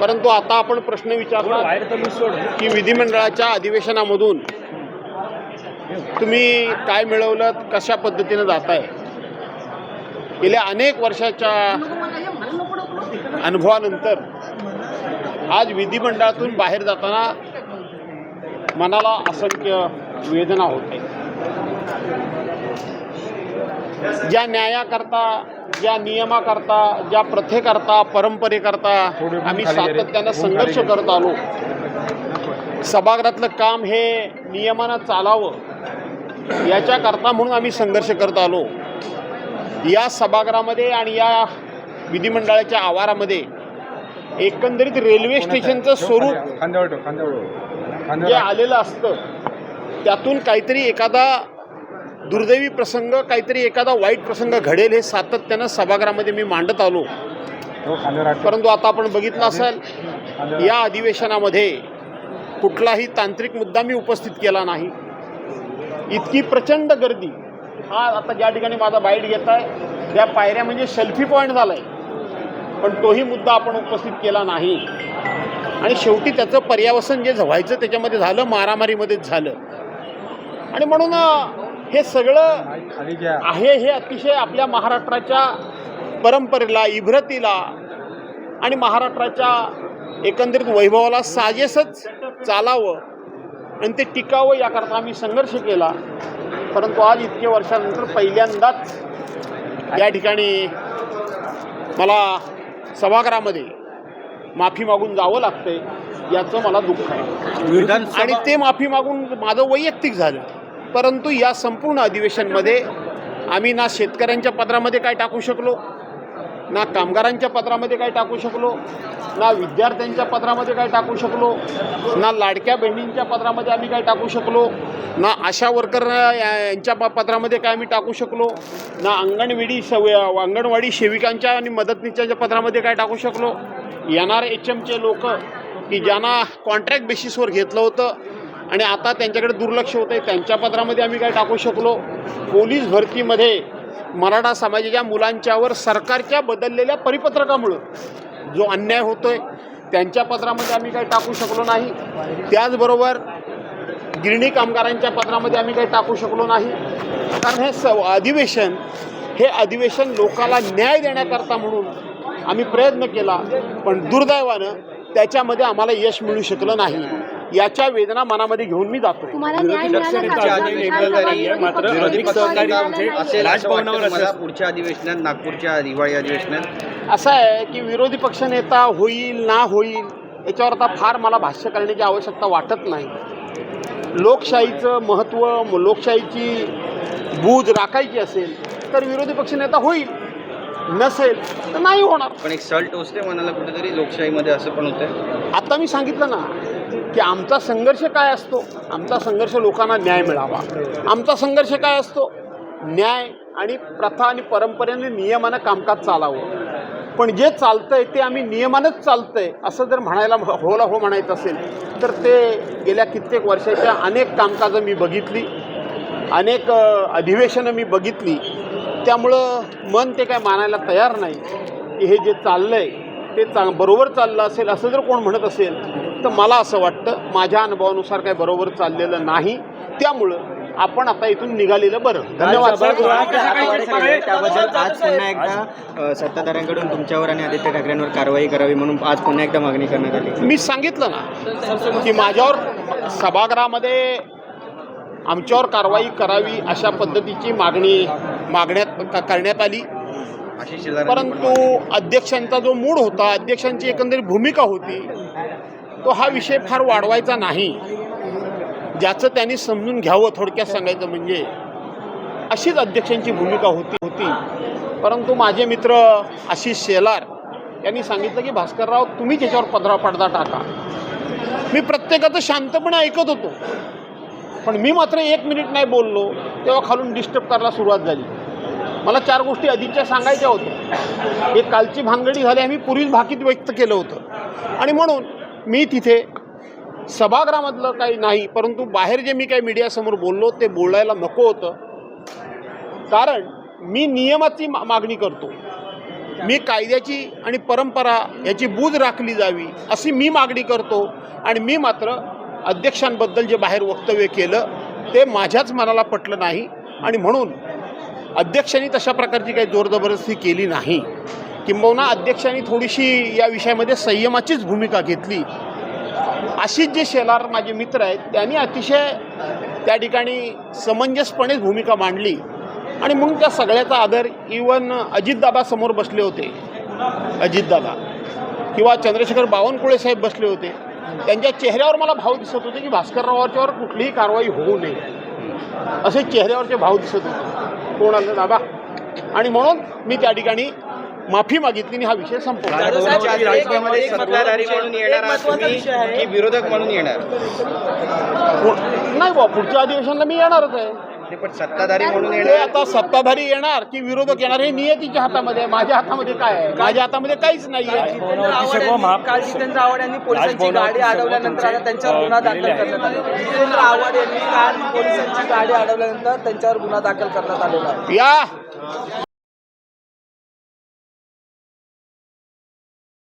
परंतु आता आपण प्रश्न विचारला की विधिमंडळाच्या अधिवेशनामधून तुम्ही काय मिळवलं कशा पद्धतीनं जाताय? गेल्या अनेक वर्षाच्या अनुभवानंतर आज विधिमंडळातून बाहेर जाताना मनाला असंख्य वेदना होते ज्या न्यायाकरता ज्या नियमाकरता ज्या प्रथेकरता परंपरेकरता आम्ही सातत्यानं संघर्ष करत आलो. सभागृहातलं काम हे नियमानं चालावं याच्याकरता म्हणून आम्ही संघर्ष करत आलो. या सभागृहामध्ये आणि या विधिमंडळाच्या आवारामध्ये एकंदरीत रेल्वे स्टेशनचं स्वरूप. जे आलेलं असतं त्यातून काहीतरी एखादा दुर्दैवी प्रसंग काहीतरी एखादा वाईट प्रसंग घडेल हे सातत्यानं सभागृहामध्ये मी मांडत आलो. ठेव. परंतु आता आपण बघितलं असेल या अधिवेशनामध्ये कुठलाही तांत्रिक मुद्दा मी उपस्थित केला नाही. इतकी प्रचंड गर्दी. हा आता ज्या ठिकाणी माझा बाईट घेत आहे त्या पायऱ्या म्हणजे सेल्फी पॉईंट झाला आहे पण तोही मुद्दा आपण उपस्थित केला नाही. आणि शेवटी त्याचं पर्यावसन जे व्हायचं त्याच्यामध्ये झालं मारामारीमध्येच झालं. आणि म्हणून हे सगळं आहे हे अतिशय आपल्या महाराष्ट्राच्या परंपरेला इभ्रतीला आणि महाराष्ट्राच्या एकंदरीत वैभवाला साजेसच चालावं आणि ते टिकावं याकरता आम्ही संघर्ष केला. परंतु आज इतके वर्षानंतर पहिल्यांदाच या ठिकाणी मला सभागृहामध्ये माफी मागून जावं लागतंय याचं मला दुःख आहे. आणि ते माफी मागून माझं वैयक्तिक झालं. परंतु या संपूर्ण अधिवेशनमध्ये आम्ही ना शेतकऱ्यांच्या पत्रामध्ये काय टाकू शकलो ना कामगारांच्या पत्रामध्ये काय टाकू शकलो ना विद्यार्थ्यांच्या पत्रामध्ये काय टाकू शकलो ना लाडक्या बहिणींच्या पत्रामध्ये आम्ही काय टाकू शकलो ना आशा वर्कर यांच्या प- पत्रामध्ये काय आम्ही टाकू शकलो ना अंगणवाडी सव अंगणवाडी सेविकांच्या आणि मदतनीसच्या पत्रामध्ये काय टाकू शकलो. येणार एच एमचे लोक की ज्यांना कॉन्ट्रॅक्ट बेसिसवर घेतलं होतं आणि आता त्यांच्याकडे दुर्लक्ष होतं आहे. त्यांच्या पत्रामध्ये आम्ही काय टाकू शकलो? पोलीस भरतीमध्ये मराठा समाजाच्या मुलांच्यावर सरकारच्या बदललेल्या परिपत्रकामुळं जो अन्याय होतोय त्यांच्या पत्रामध्ये आम्ही काही टाकू शकलो नाही. त्याचबरोबर गिरणी कामगारांच्या पत्रामध्ये आम्ही काही टाकू शकलो नाही. कारण हे स अधिवेशन हे अधिवेशन लोकाला न्याय देण्याकरता म्हणून आम्ही प्रयत्न केला पण दुर्दैवानं त्याच्यामध्ये आम्हाला यश मिळू शकलं नाही. याच्या वेदना मनामध्ये घेऊन मी जातोय. पक्ष म्हणजे असेल. पुढच्या अधिवेशनात नागपूरच्या दिवाळी अधिवेशनात असं आहे की विरोधी पक्षनेता होईल ना होईल याच्यावर आता फार मला भाष्य करण्याची आवश्यकता वाटत नाही. लोकशाहीचं महत्त्व लोकशाहीची बूज राखायची असेल तर विरोधी पक्षनेता होईल. नसेल तर नाही होणार. पण एक सल टोचते मनाला कुठेतरी लोकशाहीमध्ये असं पण होतं आता मी सांगितलं ना की आमचा संघर्ष काय असतो? आमचा संघर्ष लोकांना न्याय मिळावा. आमचा संघर्ष काय असतो? न्याय आणि प्रथा आणि परंपरेने नियमानं कामकाज चालावं. पण जे चालतंय ते आम्ही नियमानंच चालतंय असं जर म्हणायला होला हो म्हणायचं असेल तर ते गेल्या कित्येक वर्षाच्या अनेक कामकाजं मी बघितली अनेक अधिवेशनं मी बघितली. त्यामुळं मन ते काय मानायला तयार नाही की हे जे चाललं आहे ते चा बरोबर चाललं असेल असं जर कोण म्हणत असेल तर मला असं वाटतं माझ्या अनुभवानुसार काय बरोबर चाललेलं नाही. त्यामुळं आपण आता इथून निघालेलं बरं. धन्यवाद. त्याबद्दल आज पुन्हा एकदा सत्ताधाऱ्यांकडून तुमच्यावर आणि आदित्य ठाकरेंवर कारवाई करावी म्हणून आज पुन्हा एकदा मागणी करण्यात आली. मी सांगितलं ना की माझ्यावर सभागृहामध्ये आमच्यावर कारवाई करावी अशा पद्धतीची मागणी मागण्यात क- करण्यात आली. परंतु अध्यक्षांचा जो मूड होता अध्यक्षांची एकंदरीत भूमिका होती तो हा विषय फार वाढवायचा नाही. ज्याचं त्यांनी समजून घ्यावं थोडक्यात सांगायचं म्हणजे अशीच अध्यक्षांची भूमिका होती होती. परंतु माझे मित्र आशिष शेलार यांनी सांगितलं की भास्करराव तुम्ही त्याच्यावर पदरा पडदा टाका. मी प्रत्येकाचं शांतपणे ऐकत होतो. पण मी मात्र एक मिनिट नाही बोललो तेव्हा खालून डिस्टर्ब करायला सुरुवात झाली. मला चार गोष्टी अधिकच्या सांगायच्या होत्या. एक कालची भानगडी झाली आम्ही पूर्वीच भाकीत व्यक्त केलं होतं. आणि म्हणून मी तिथे सभागृहामधलं काही नाही परंतु बाहेर जे मी काही मीडियासमोर बोललो ते बोलायला नको होतं. कारण मी नियमाची मा मागणी करतो. मी कायद्याची आणि परंपरा याची बूज राखली जावी अशी मी मागणी करतो. आणि मी मात्र अध्यक्षांबद्दल जे बाहेर वक्तव्य केलं ते माझ्याच मनाला पटलं नाही. आणि म्हणून अध्यक्षांनी तशा प्रकारची काही जोरजबरदस्ती केली नाही. किंबहुना अध्यक्षांनी थोडीशी या विषयामध्ये संयमाचीच भूमिका घेतली. अशीच जे शेलार माझे मित्र आहेत त्यांनी अतिशय त्या ठिकाणी समंजसपणेच भूमिका मांडली. आणि मग त्या सगळ्याचा आदर इवन अजितदादा समोर बसले होते. अजितदादा. किंवा चंद्रशेखर बावनकुळे साहेब बसले होते. त्यांच्या चेहऱ्यावर मला भाव दिसत होते की भास्कररावांच्यावर कुठलीही कारवाई होऊ नये. असे चेहऱ्यावरचे भाव दिसत होते. कोणाला दादा. आणि म्हणून मी त्या ठिकाणी माफी मागितली आणि हा विषय की विरोधक म्हणून येणार. पु- नाही बा पुढच्या अधिवेशनाला मी येणारच आहे. पण सत्ताधारी म्हणून येणार. आता सत्ताधारी येणार की विरोधक येणार हे नियतीच्या हातामध्ये आहे. माझ्या हातामध्ये काय आहे? माझ्या हातामध्ये काहीच नाही आहे जितेंद्र आव्हाड यांनी- काल जितेंद्र आव्हाड यांनी पोलिसांची गाडी अडवल्यानंतर आता त्यांच्यावर गुन्हा दाखल करण्यात आला. जितेंद्र आव्हाड यांनी काल पोलिसांची गाडी अडवल्यानंतर त्यांच्यावर गुन्हा दाखल करण्यात आलेला आहे. या!